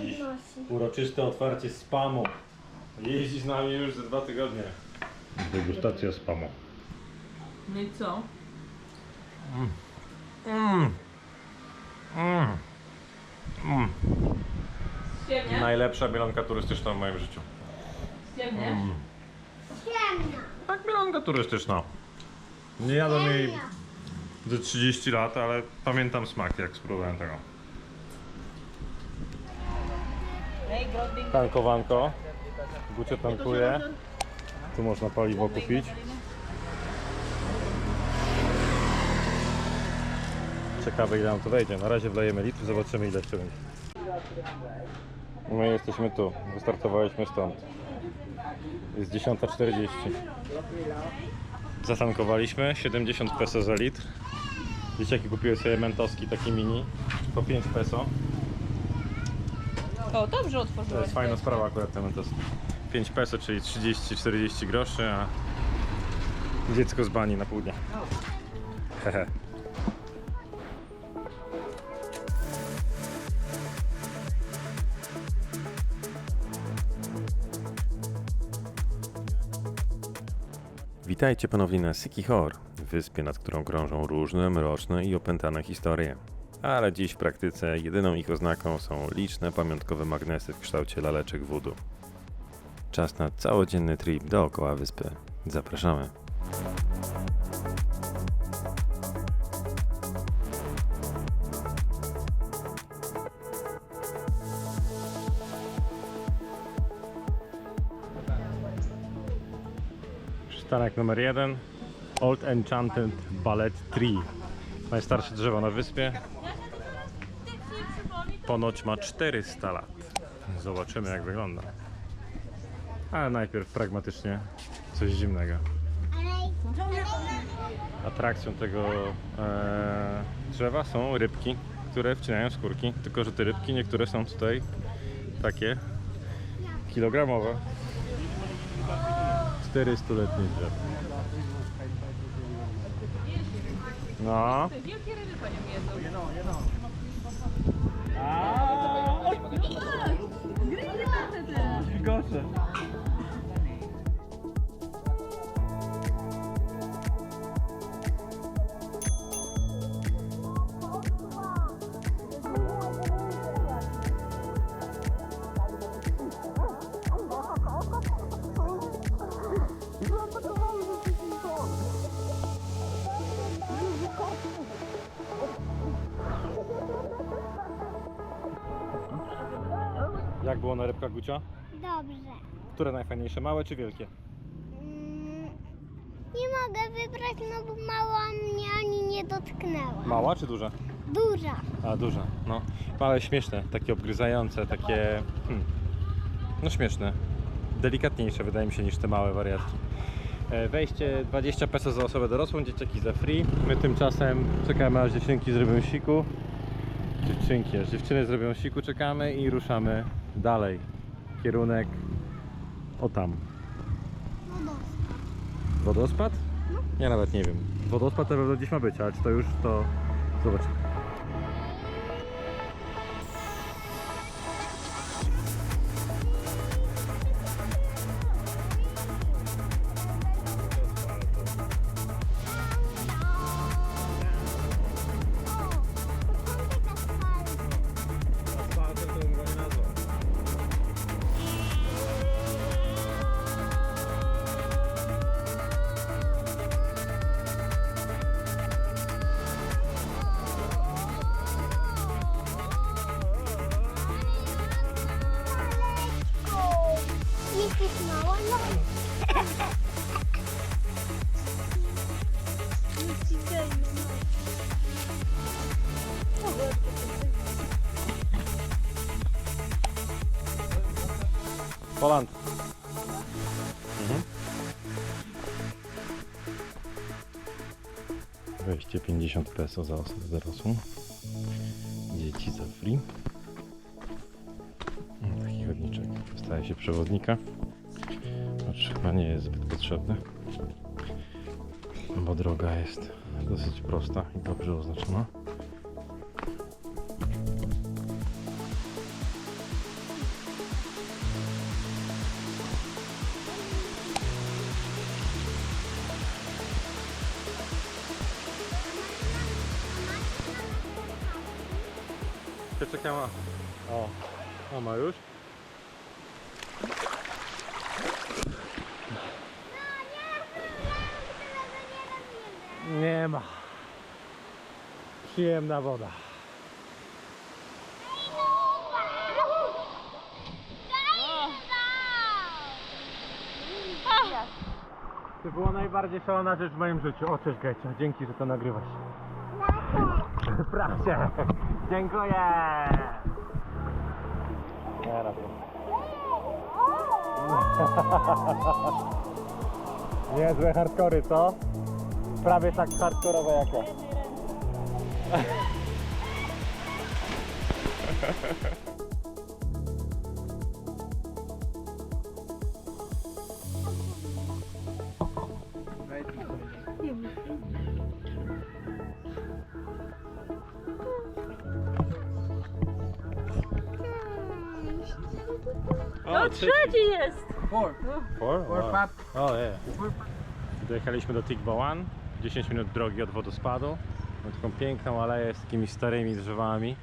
Dziś uroczyste otwarcie spamu. Jeździ z nami już za dwa tygodnie. Degustacja spamu. No i co? Mm. Mm. Mm. Ciemnie? Najlepsza mielonka turystyczna w moim życiu. Ciemnie? Ciemno. Tak, mielonka turystyczna. Nie jadłem jej ze 30 lat, ale pamiętam smak jak spróbowałem tego. Tankowanko. Gucie tankuje. Tu można paliwo kupić. Ciekawe ile nam to wejdzie. Na razie wlejemy litr, zobaczymy ile jeszcze będzie. My jesteśmy tu. Wystartowaliśmy stąd. Jest 10.40. Zatankowaliśmy 70 peso za litr. Dzieciaki kupiły sobie mentoski taki mini po 5 peso. O, dobrze To otworzyłeś. jest fajna sprawa akurat te mentoski. 5 peso, czyli 30-40 groszy, a dziecko z bani na pół dnia. Hehe. Witajcie ponownie na Sikihor, wyspie, nad którą krążą różne mroczne i opętane historie. Ale dziś w praktyce jedyną ich oznaką są liczne pamiątkowe magnesy w kształcie laleczek voodoo. Czas na całodzienny trip dookoła wyspy. Zapraszamy. Przystanek numer jeden. Old Enchanted Ballet Tree. Najstarsze drzewo na wyspie. Ponoć ma 400 lat. Zobaczymy jak wygląda. Ale najpierw pragmatycznie coś zimnego. Atrakcją tego e, drzewa są rybki, które wcinają skórki. Tylko, że te rybki niektóre są tutaj takie kilogramowe. 400-letnie drzewo. No. Wielkie ryby panią jedzą. 아, 아 즐거웠어. Jak było na rybkach Gucia? Dobrze. Które najfajniejsze, małe czy wielkie? Mm, Nie mogę wybrać, no bo mała mnie ani nie dotknęła. Mała czy duża? Duża. A, duża, no. Małe śmieszne, takie obgryzające, takie... Hmm, no śmieszne. Delikatniejsze wydaje mi się niż te małe wariatki. E, Wejście 20 peso za osobę dorosłą, dzieciaki za free. My tymczasem czekamy aż dziewczynki zrobią siku. Dziewczynki, aż dziewczyny zrobią siku, czekamy i ruszamy dalej. Kierunek o tam. Wodospad? Ja nawet nie wiem. Wodospad na pewno gdzieś ma być, ale czy to już to zobaczymy. 50 peso za osobę dorosłą. Dzieci za free. Mm, Taki chodniczek. Staje się przewodnika. Choć chyba nie jest zbyt potrzebny. Bo droga jest dosyć prosta i dobrze oznaczona. Przyjemna woda. To była najbardziej szalona rzecz w moim życiu. O, cześć Gecia, dzięki, że to nagrywasz. Proszę. Dziękuję. Teraz. Niezłe hardkory, co? Prawie tak hardkorowe jak ja. No trzeci jest! Four. Four? Four Wow. pap. O, nie. Dojechaliśmy do Tigboan. 10 minut drogi od wodospadu. Mam taką piękną aleję z takimi starymi drzewami.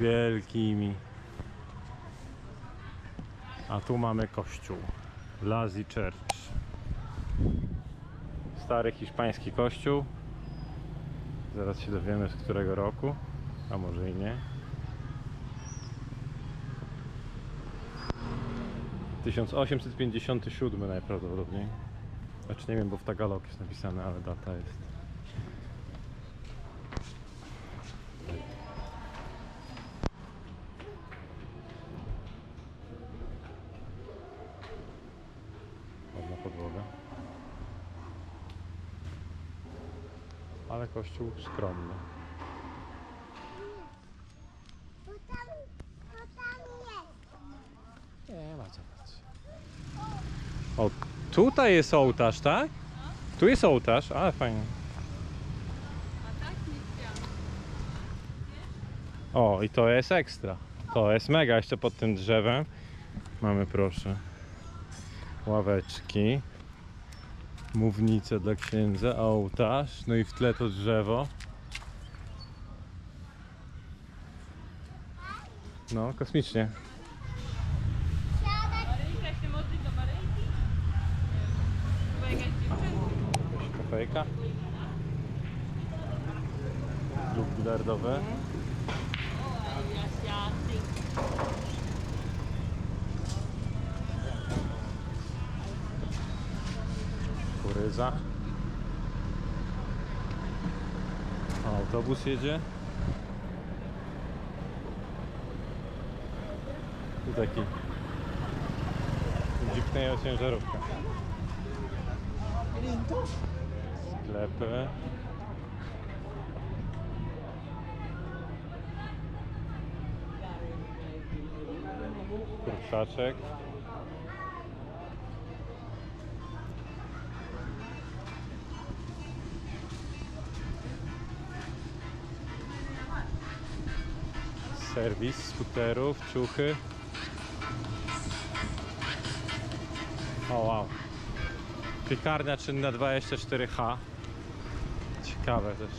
Wielkimi. A tu mamy kościół. Lazy Church. Stary hiszpański kościół. Zaraz się dowiemy z którego roku. A może i nie. 1857 najprawdopodobniej. Znaczy nie wiem, bo w Tagalog jest napisane, ale data jest. Kościół skromny. Bo tam, bo tam jest. Nie ma co. O, tutaj jest ołtarz, tak? Tu jest ołtarz, ale fajnie. O, i to jest ekstra. To jest mega, jeszcze pod tym drzewem. Mamy proszę ławeczki, mównicę dla księdza, ołtarz, no i w tle to drzewo. No, kosmicznie. Kafejka. Klub bilardowy. Autobus jedzie. Tu taki dziknęła ciężarówka. Sklepy. Kurczaczek. Serwis skuterów, ciuchy. O wow. Piekarnia czynna 24H. Ciekawe też.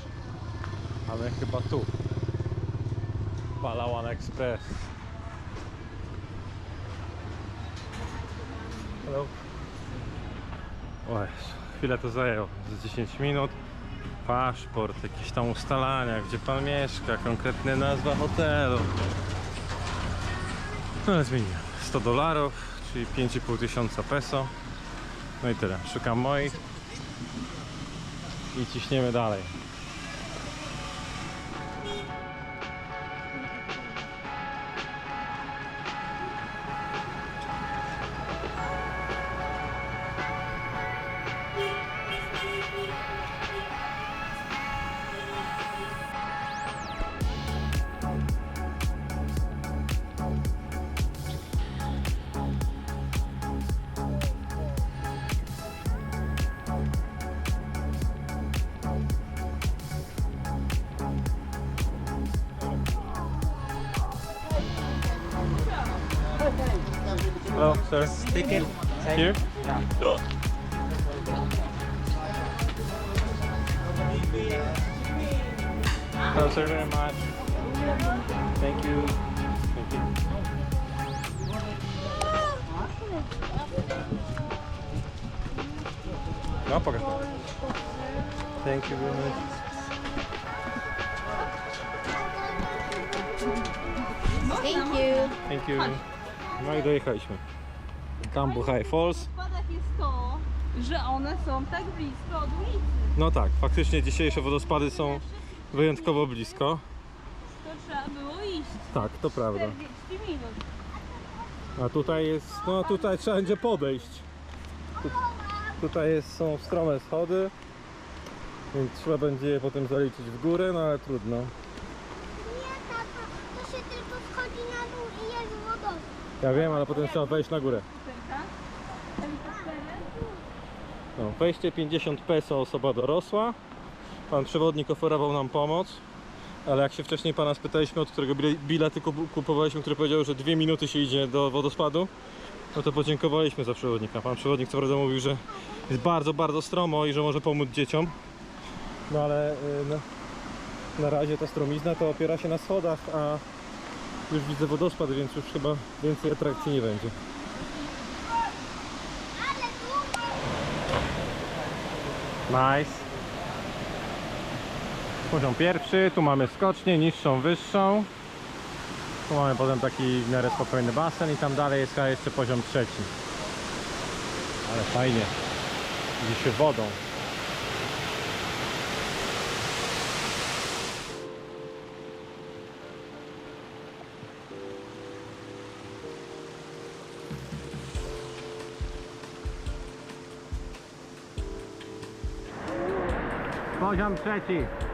Ale chyba tu. Palawan Express. Hello. O chwilę to zajęło. Z 10 minut. Paszport, jakieś tam ustalania, gdzie pan mieszka, konkretna nazwa hotelu. No ale zmieniłem. 100 dolarów, czyli 5,5 tysiąca peso. No i tyle. Szukam moich i ciśniemy dalej. Hello, sir. Ticket. Here? Thank you so very much. Thank you. Thank you. No, pokaż. Thank you very much. Thank you. Thank you. No i dojechaliśmy. Cambu High Falls. W spadach jest to, że one są tak blisko od ulicy. No tak, faktycznie dzisiejsze wodospady są wyjątkowo blisko. To trzeba było iść. Tak, to prawda. 40 minut. A tutaj jest, no tutaj trzeba będzie podejść. Tu, tutaj jest, są strome schody, więc trzeba będzie je potem zaliczyć w górę, no ale trudno. Nie, tata, to się tylko wchodzi na dół i jest wodospad. Ja wiem, ale potem trzeba wejść na górę. No, wejście 50 peso osoba dorosła. Pan przewodnik oferował nam pomoc, ale jak się wcześniej pana spytaliśmy, od którego bile- bilety kup- kupowaliśmy, który powiedział, że dwie minuty się idzie do wodospadu, no to podziękowaliśmy za przewodnika. Pan przewodnik co prawda mówił, że jest bardzo, bardzo stromo i że może pomóc dzieciom. No ale y, no, na razie ta stromizna to opiera się na schodach, a już widzę wodospad, więc już chyba więcej atrakcji nie będzie. Ale długo. Nice. Poziom pierwszy, tu mamy skocznię, niższą, wyższą. Tu mamy potem taki w miarę spokojny basen i tam dalej jest jeszcze poziom trzeci. Ale fajnie. Idzie się wodą. Poziom trzeci.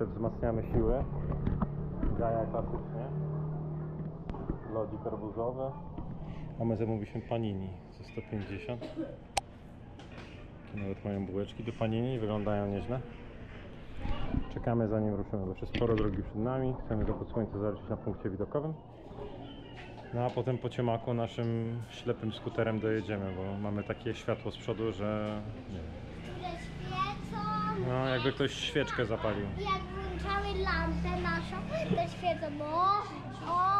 Jeszcze wzmacniamy siłę. Gaja klasycznie. Lodzik arbuzowy. A my zamówiliśmy panini za 150. Tu nawet mają bułeczki do panini, wyglądają nieźle. Czekamy zanim ruszymy, bo jeszcze sporo drogi przed nami. Chcemy go pod słońce zaliczyć na punkcie widokowym. No a potem po ciemaku naszym ślepym skuterem dojedziemy, bo mamy takie światło z przodu, że nie wiem. No jakby ktoś świeczkę zapalił. Jak włączały lampę naszą, to świecą o,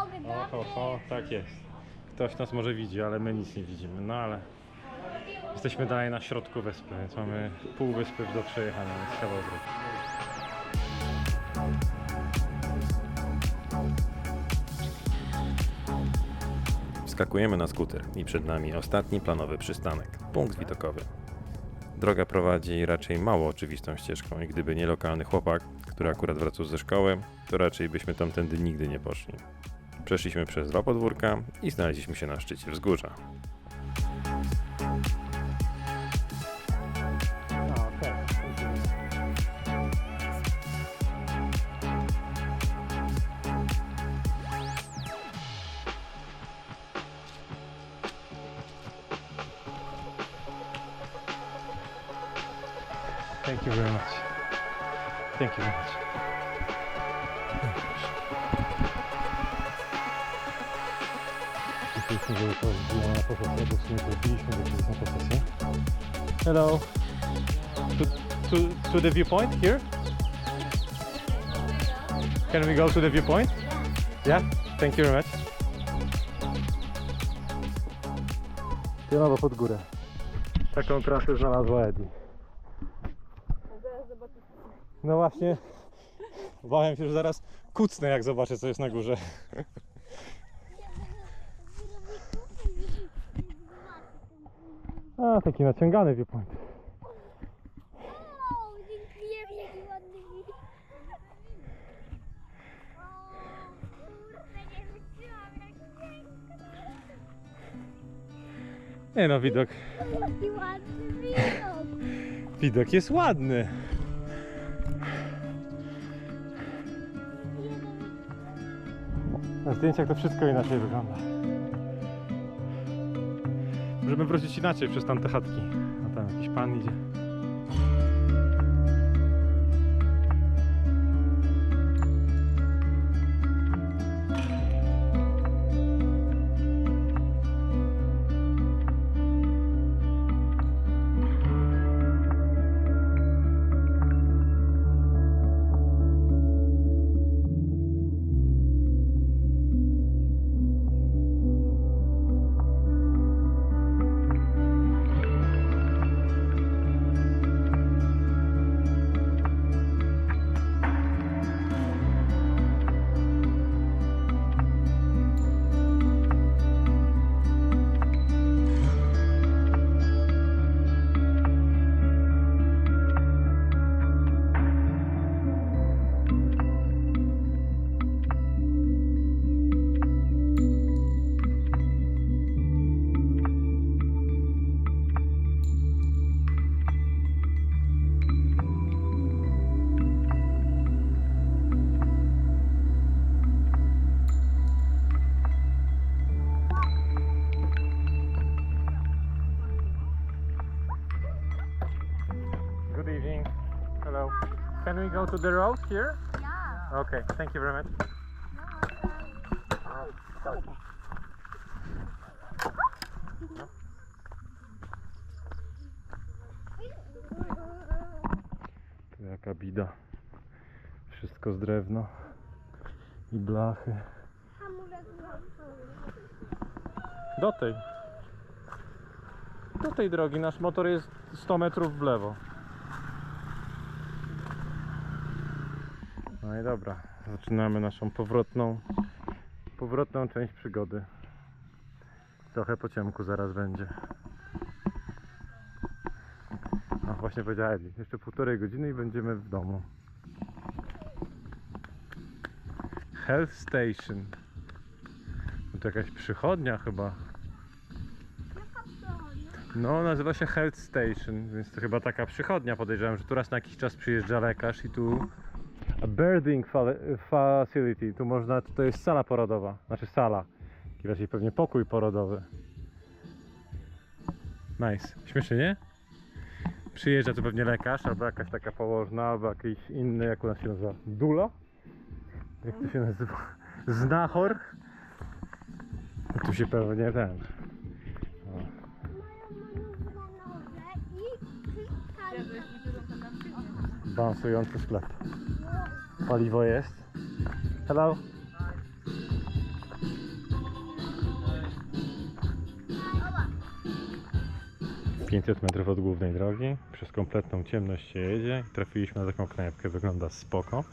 ognia. Oho, ho, tak jest. Ktoś nas może widzi, ale my nic nie widzimy. No ale jesteśmy dalej na środku wyspy, więc mamy pół wyspy do przejechania, więc kawał drogi. Skakujemy na skuter i przed nami ostatni planowy przystanek, punkt widokowy. Droga prowadzi raczej mało oczywistą ścieżką i gdyby nie lokalny chłopak, który akurat wracał ze szkoły, to raczej byśmy tamtędy nigdy nie poszli. Przeszliśmy przez dwa podwórka i znaleźliśmy się na szczycie wzgórza. Thank you very much. Thank you very much. Myśleliśmy, że to było na posesję, bo w sumie na posesję. Hello. To, to, to the viewpoint here? Can we go to the viewpoint? Yeah? Thank you very much. Pionowo pod górę. Taką trasę znalazła Eddie. No właśnie, bałem się, że zaraz kucnę, jak zobaczę, co jest na górze. A, taki naciągany viewpoint. Ładny kurde, nie Nie no, widok. Jaki ładny widok. Widok jest ładny. Na zdjęciach to wszystko inaczej wygląda. Możemy wrócić inaczej przez tamte chatki. A tam jakiś pan idzie. Hello. Can we go to the road here? Yeah. Okay, thank you very much. Tu jaka bida. Wszystko z drewna i blachy. Do tej. Do tej drogi. Nasz motor jest 100 metrów w lewo. No i dobra. Zaczynamy naszą powrotną powrotną część przygody. Trochę po ciemku zaraz będzie. A właśnie powiedziała. Jeszcze półtorej godziny i będziemy w domu. Health Station. To jakaś przychodnia chyba. No, nazywa się Health Station, więc to chyba taka przychodnia. Podejrzewam, że tu raz na jakiś czas przyjeżdża lekarz i tu fa- facility. Tu można, to jest sala porodowa, znaczy sala. Raczej pewnie pokój porodowy. Nice. Śmiesznie, nie? Przyjeżdża tu pewnie lekarz, albo jakaś taka położna, albo jakiś inny, jak u nas się nazywa? Dula? Jak to się nazywa? Znachor? Tu się pewnie ten. O. Balansujący sklep. Paliwo jest. Hello. Pięćset metrów od głównej drogi, przez kompletną ciemność się jedzie i trafiliśmy na taką knajpkę, wygląda spoko.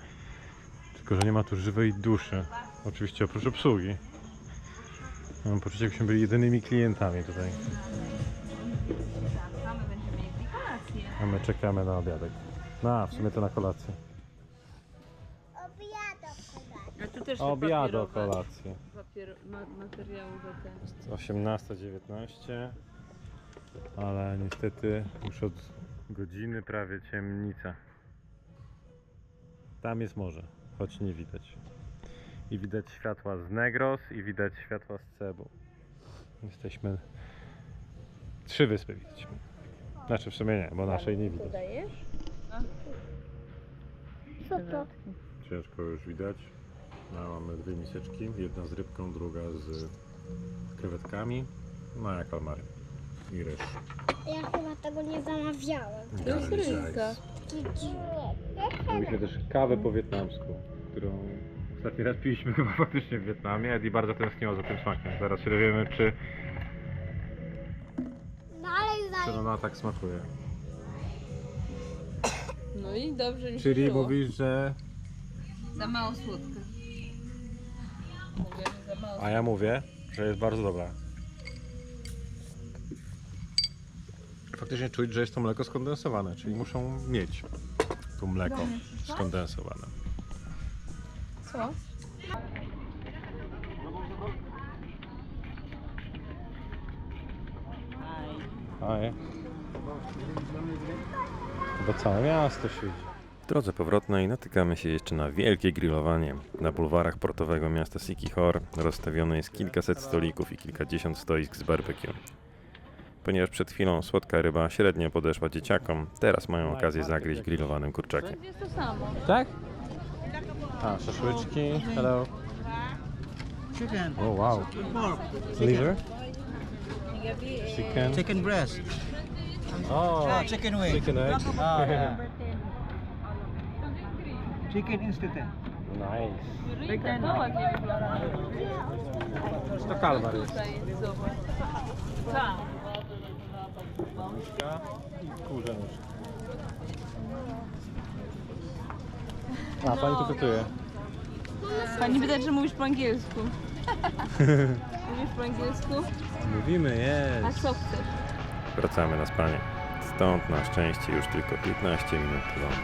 Tylko, że nie ma tu żywej duszy. Oczywiście oprócz obsługi. Mam poczucie, jakbyśmy byli jedynymi klientami tutaj. A my czekamy na obiadek. No, w sumie to na kolację. A tu też papierowe- kolację. Papier, ma, materiałowe te. 18.19 ale niestety już od godziny prawie ciemnica tam jest morze, choć nie widać i widać światła z Negros i widać światła z Cebu jesteśmy trzy wyspy widać znaczy w sumie nie, bo naszej nie widać Dajesz? Co to? Ciężko już widać no, mamy dwie miseczki, jedna z rybką, druga z krewetkami no jak kalmary i ryż Ja chyba tego nie zamawiałem. To jest rybka. Mieliśmy też kawę po wietnamsku, którą ostatni raz piliśmy chyba faktycznie w Wietnamie. Eddie bardzo tęskniła za tym smakiem. Zaraz się dowiemy, czy, Dalej, czy dalej. ona tak smakuje. No i dobrze mi się Czyli żyło. mówisz, że... Za mało słodka. Mówię, że za mało A ja mówię, że jest bardzo dobra. Faktycznie czuć, że jest to mleko skondensowane, czyli muszą mieć to mleko skondensowane. Co? Aj. Bo całe miasto świeci. W drodze powrotnej natykamy się jeszcze na wielkie grillowanie. Na bulwarach portowego miasta Sikihor rozstawione jest kilkaset stolików i kilkadziesiąt stoisk z barbecue. Ponieważ przed chwilą słodka ryba średnio podeszła dzieciakom, teraz mają okazję zagryźć grillowanym kurczakiem. Będzie to samo. Tak? A, szaszłyczki. Hello. Chicken, Oh wow. Liver? Chicken. chicken breast, Oh, ah, chicken wing, chicken egg. ah, yeah. Chicken instant. Nice. Rybka to. To kalmar jest. Tak. I kurze. A, pani tu gotuje. Pani widać, że mówisz po angielsku. Mówisz po angielsku? Mówimy, A jest. co chcesz? Wracamy na spanie. Stąd na szczęście już tylko 15 minut do domu.